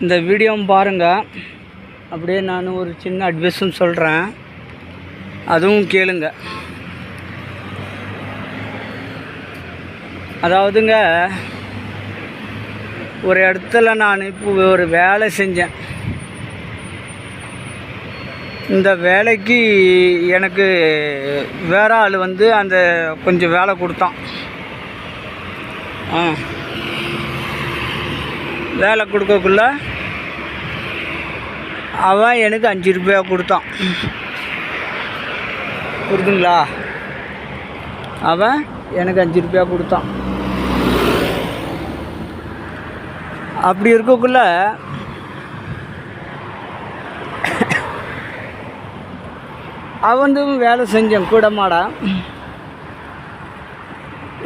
இந்த வீடியோவும் பாருங்கள் அப்படியே நான் ஒரு சின்ன அட்வைஸும் சொல்கிறேன் அதுவும் கேளுங்க. அதாவதுங்க ஒரு இடத்துல நான் இப்போ ஒரு வேலை செஞ்சேன். இந்த வேலைக்கு எனக்கு வேற ஆள் வந்து அந்த கொஞ்சம் வேலை கொடுத்தான். ஆ. வேலை கொடுக்கக்குள்ள அவன் எனக்கு அஞ்சு ரூபாய் கொடுத்தான். புரியுதுங்களா அவன் எனக்கு அஞ்சு ரூபாய் கொடுத்தான். அப்படி இருக்கக்குள்ள அவனும் வேலை செஞ்சேன். கூட மாட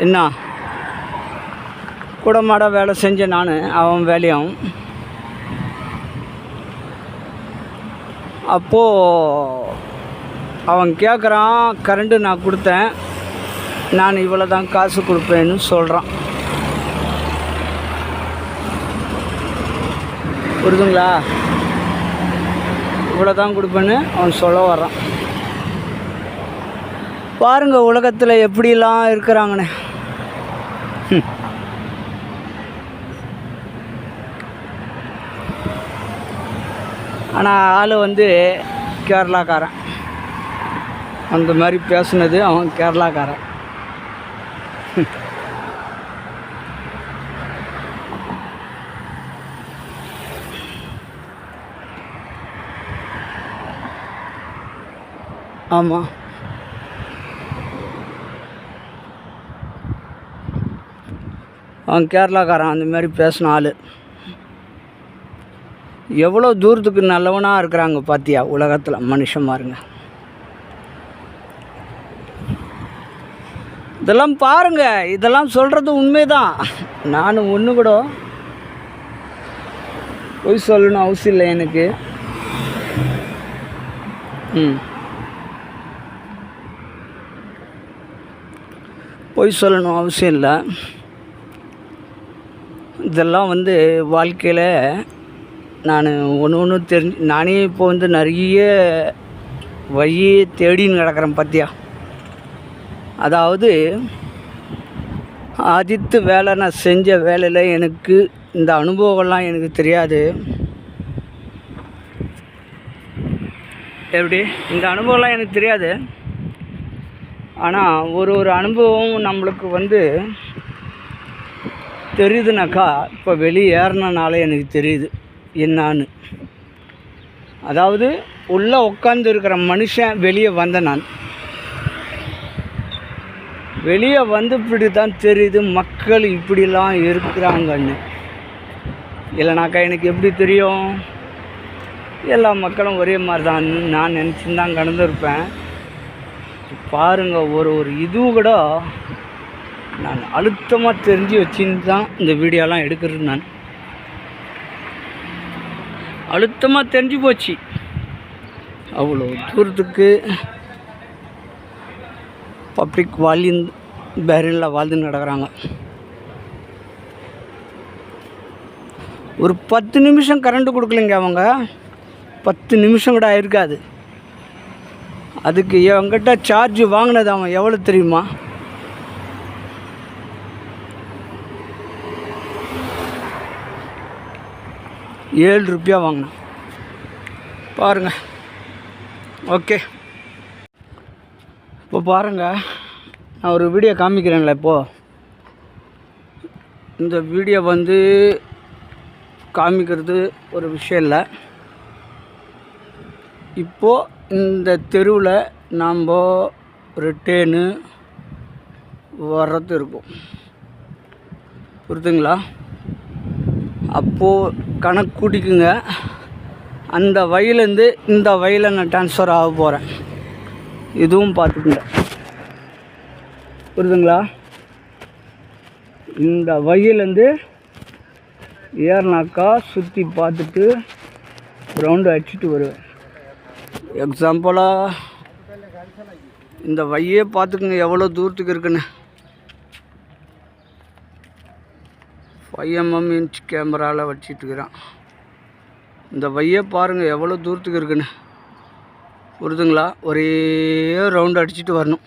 என்ன? கூடமாட வேலை செஞ்சேன் நான் அவன் வேலையும். அப்போது அவன் கேட்குறான் கரண்ட்டு நான் கொடுத்தேன் நான் இவ்வளோ தான் காசு கொடுப்பேன்னு சொல்கிறான் புரிதுங்களா இவ்வளோ தான் கொடுப்பேன்னு அவன் சொல்ல வர்றான். பாருங்கள் உலகத்தில் எப்படிலாம் இருக்கிறாங்கண்ணே ஆனால் ஆள் வந்து கேரளாக்காரன். அந்த மாதிரி பேசுனது அவன் கேரளாக்காரன். ஆமாம் அவன் கேரளாக்காரன் அந்த மாதிரி பேசின ஆள். எவ்வளோ தூரத்துக்கு நல்லவனாக இருக்கிறாங்க பார்த்தியா உலகத்தில்? மனுஷன் பாருங்க. இதெல்லாம் பாருங்க. இதெல்லாம் சொல்கிறது உண்மைதான். நான் ஒன்று கூட பொய் சொல்லணும் அவசியம் இல்லை எனக்கு. ம். பொய் சொல்லணும் அவசியம் இல்லை. இதெல்லாம் வந்து வாழ்க்கையில் நான் ஒன்று ஒன்று தெரிஞ்சு நானே இப்போ வந்து நிறைய வழியே தேடின்னு நடக்கிறேன் பார்த்தியா அதாவது ஆதித்து வேலை நான் செஞ்ச வேலையில் எனக்கு இந்த அனுபவம்லாம் எனக்கு தெரியாது. எப்படி? இந்த அனுபவம்லாம் எனக்கு தெரியாது. ஆனால் ஒரு ஒரு அனுபவம் நம்மளுக்கு வந்து தெரியுதுனாக்கா இப்போ வெளியேறினால எனக்கு தெரியுது. என்னான்னு. அதாவது உள்ளே உட்காந்து இருக்கிற மனுஷன் வெளியே வந்த நான். வெளியே வந்து இப்படி தான் தெரியுது மக்கள் இப்படிலாம் இருக்கிறாங்கன்னு. இல்லைனாக்கா எனக்கு எப்படி தெரியும்? எல்லா மக்களும் ஒரே மாதிரி தான் நான் நினச்சின்னு தான் கடந்திருப்பேன். பாருங்கள் ஒரு ஒரு இதுவும் கூட நான் அழுத்தமாக தெரிஞ்சு வச்சுன்னு தான் இந்த வீடியோலாம் எடுக்கிறது நான். அழுத்தமாக தெரிஞ்சு போச்சு. அவ்வளோ தூரத்துக்கு பப்ளிக் வாழ்ந்து பேரனில் வாழ்ந்து நடக்கிறாங்க. ஒரு பத்து நிமிஷம் கரண்ட்டு கொடுக்கலைங்க அவங்க. பத்து நிமிஷம் கூட ஆயிருக்காது. அதுக்கு என்கிட்ட சார்ஜ் வாங்கினது அவன் எவ்வளோ தெரியுமா? ஏழு ருப்பியா வாங்கினேன் பாருங்கள் ஓகே. இப்போ பாருங்கள் நான் ஒரு வீடியோ காமிக்கிறேங்களே இப்போது இந்த வீடியோ வந்து காமிக்கிறது ஒரு விஷயம் இல்லை. இப்போது இந்த தெருவில் நாம் ரிட்டேனு வர்றது இருக்கும். புரிதுங்களா? அப்போது கணக்கு கூட்டிக்குங்க. அந்த வயலேருந்து இந்த வயலை நான் ட்ரான்ஸ்ஃபர் ஆக போகிறேன் இதுவும் பார்த்துக்குங்க. புரியுதுங்களா? இந்த வயலேருந்து ஏறினாக்கா சுற்றி பார்த்துட்டு ரவுண்டு அடிச்சுட்டு வருவேன். எக்ஸாம்பிளாக இந்த வையே பார்த்துக்குங்க எவ்வளோ தூரத்துக்கு இருக்குன்னு. ஃபைவ் இன்ச் கேமராவில் வச்சிட்ருக்குறான் இந்த வையே பாருங்கள் எவ்வளோ தூரத்துக்கு இருக்குன்னு. புரிதுங்களா? ஒரே ரவுண்ட் அடிச்சுட்டு வரணும்.